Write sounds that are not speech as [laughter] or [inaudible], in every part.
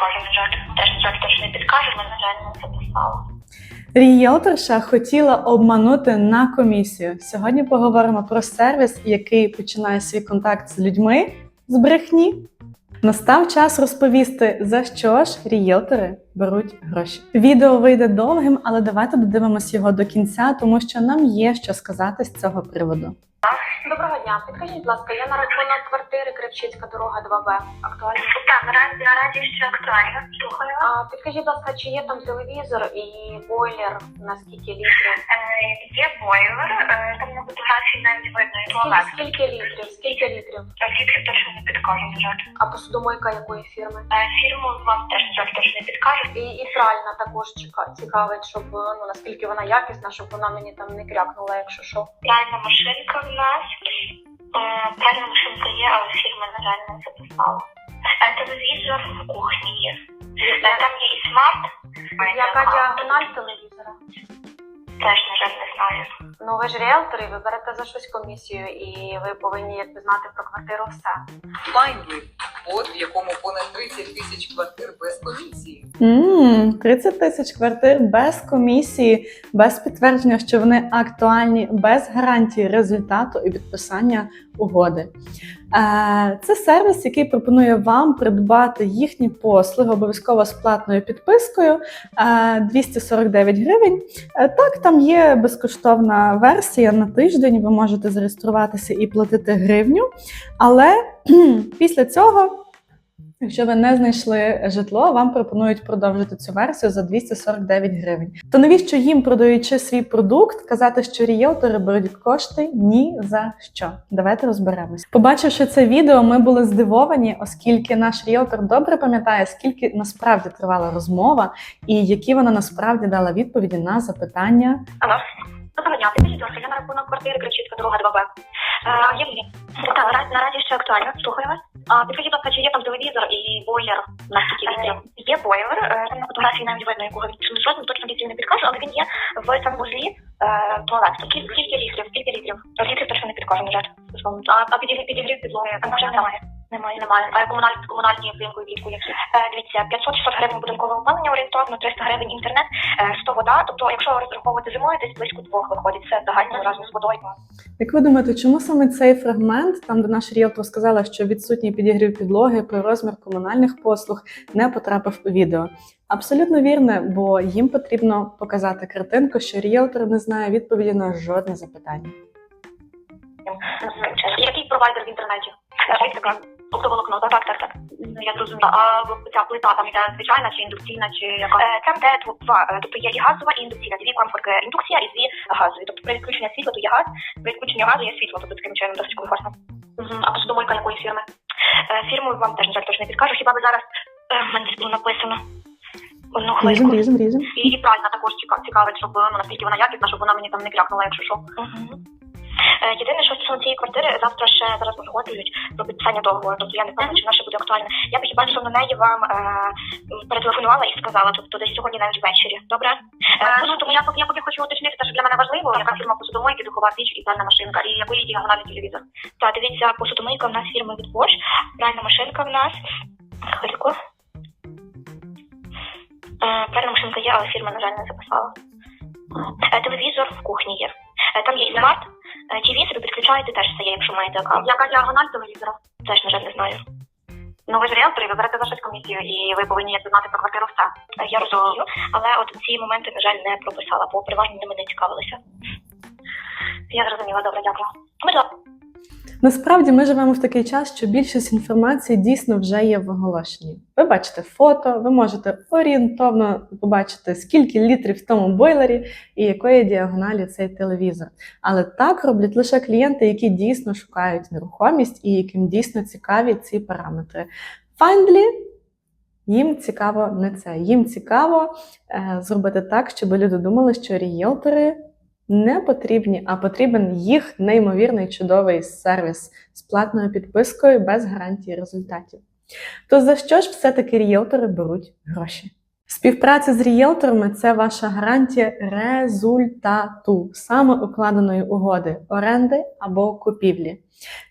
підкажу, на. Теж теж не підкажу, але, на жаль, не записала. Рієлторша хотіла обманути на комісію. Сьогодні поговоримо про сервіс, який починає свій контакт з людьми з брехні. Настав час розповісти, за що ж рієлтори беруть гроші. Відео вийде довгим, але давайте додивимося його до кінця, тому що нам є що сказати з цього приводу. Доброго дня. Підкажіть, будь ласка, я на рахунок квартири Кривчицька дорога 2Б. Актуально. Так, наразі, наразі ще актуально. Слухаю. А підкажіть, будь ласка, чи є там телевізор і бойлер наскільки літрів? Є бойлер, е, там на фотографії навіть видно і туалет. Скільки, літрів? Скільки літрів? Літри точно не підкажу, жаль. А посудомойка якої фірми? Е, Фірму вам теж, жаль, точно не підкажу. І, і пральна також цікавить, щоб ну наскільки вона якісна, щоб вона мені там не крякнула, якщо що. Пральна машинка в нас. Пральна машинка є, але фірма, на жаль, не записала. Е, Телевізор в кухні є. Там є і смарт. Яка діагональ телевізора? Теж, на жаль, не знаю. Ну ви ж ріелтори, ви берете за щось комісію, і ви повинні якби знати про квартиру все. Файндлі, от в якому понад 30 тисяч квартир без комісії. Ммм, 30 тисяч квартир без комісії, без підтвердження, що вони актуальні, без гарантії результату і підписання угоди. Е, Це сервіс, який пропонує вам придбати їхні послуги обов'язково з платною підпискою е, 249 гривень. Е, Так, там є безкоштовна версія на тиждень. Ви можете зареєструватися і платити гривню. Але [clears throat] після цього. Якщо ви не знайшли житло, вам пропонують продовжити цю версію за 249 гривень. То навіщо їм, продаючи свій продукт, казати, що рієлтори беруть кошти ні за що? Давайте розберемось. Побачивши це відео, ми були здивовані, оскільки наш ріелтор добре пам'ятає, скільки насправді тривала розмова і які вона насправді дала відповіді на запитання. Алло. Доброго дня, підкажіть, я на рахунок квартири Кривчицька дорога 2Б. Е, є. Так, наразі, наразі ще актуально. Слухаю вас. А, підкажіть, ласка, чи є там телевізор і бойлер на стільки літрів? Є бойлер, е, там на фотографії навіть видно, якого він розміру, точно літрів не підкажу, але він є в санвузлі е, туалет. Скільки, літрів? Скільки літрів? Літрів точно не підкажу, на жаль. А, а підігрів, підлоги? Там вже немає. Немає, немає. А комунальні, комунальні взимку є. Е, дивіться, 500-600 гривень будинкове опалення орієнтовно, 300 гривень інтернет, е, 100 вода. Тобто, якщо розраховувати зимою, десь близько двох виходить. Це загально разом з водою. Як ви думаєте, чому саме цей фрагмент, там де наш ріелтор сказала, що відсутній підігрів підлоги про розмір комунальних послуг не потрапив у відео? Абсолютно вірне, бо їм потрібно показати картинку, що ріелтор не знає відповіді на жодне запитання. Який провайдер в інтернеті? Е, Оптоволокно, так, так, так. Ну, Я зрозуміла. А ця плита там іде звичайна чи індукційна, чи яка? Там де два, е, тобто є і газова, і індукційна. Дві комфорки індукція і дві газові. Тобто при відключенні світла то є газ, при відключенні газу є світло, тобто таким чином досить комфортно. А посудомойка якої фірми? Е, Фірму вам теж, на жаль, точно не підкажу. Хіба ви зараз е, в мене тут було написано? Одну хвилинку. ріжем, ріжем. І, і правильно також ціка- цікавить, щоб ну, наскільки вона якісна, щоб вона мені там не крякнула, якщо що. Е, Єдине, що стосовно цієї квартири, завтра ще зараз узгоджують про підписання договору. Тобто я не знаю, чи вона ще буде актуальна. Я б хіба що на неї вам е, перетелефонувала і сказала, тобто десь сьогодні навіть ввечері. Добре? Е, ну, тому я, поки- я поки хочу уточнити, те, що для мене важливо, яка фірма посудомийки, духова піч і пральна машинка, і якої діагоналі телевізор. Так, дивіться, посудомийка в нас фірми від Bosch, пральна машинка в нас. Хвильку. Е, Пральна машинка є, але фірма, на жаль, не записала. Е, Телевізор в кухні є. Е, Там є і смарт, е, собі підключаєте теж все є, якщо маєте аккаунт. Яка діагональ телевізора? Теж, на жаль, не знаю. Ну, ви ж ріелтори, ви берете щось комісію, і ви повинні знати про квартиру все. Е, Я розумію, але от ці моменти, на жаль, не прописала, бо переважно ними не цікавилися. Я зрозуміла, добре, дякую. Будь ласка. Насправді ми живемо в такий час, що більшість інформації дійсно вже є в оголошенні. Ви бачите фото, ви можете орієнтовно побачити, скільки літрів в тому бойлері і якої діагоналі цей телевізор. Але так роблять лише клієнти, які дійсно шукають нерухомість і яким дійсно цікаві ці параметри. Файндлі їм цікаво не це. Їм цікаво е, зробити так, щоб люди думали, що рієлтори не потрібні, а потрібен їх неймовірний чудовий сервіс з платною підпискою без гарантії результатів. То за що ж все-таки ріелтори беруть гроші? Співпраця з рієлторами це ваша гарантія результату саме укладеної угоди, оренди або купівлі.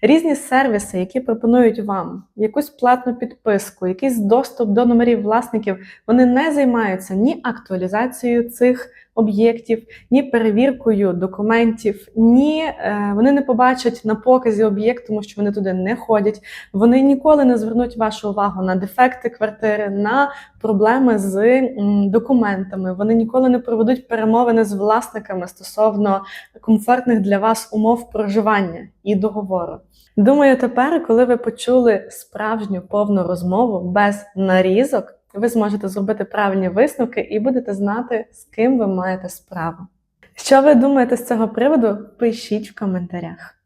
Різні сервіси, які пропонують вам якусь платну підписку, якийсь доступ до номерів власників, вони не займаються ні актуалізацією цих об'єктів, ні перевіркою документів, ні е, вони не побачать на показі об'єкт, тому що вони туди не ходять. Вони ніколи не звернуть вашу увагу на дефекти квартири, на проблеми з документами. Вони ніколи не проведуть перемовини з власниками стосовно комфортних для вас умов проживання і договору. Думаю, тепер, коли ви почули справжню повну розмову без нарізок, ви зможете зробити правильні висновки і будете знати, з ким ви маєте справу. Що ви думаєте з цього приводу? Пишіть в коментарях.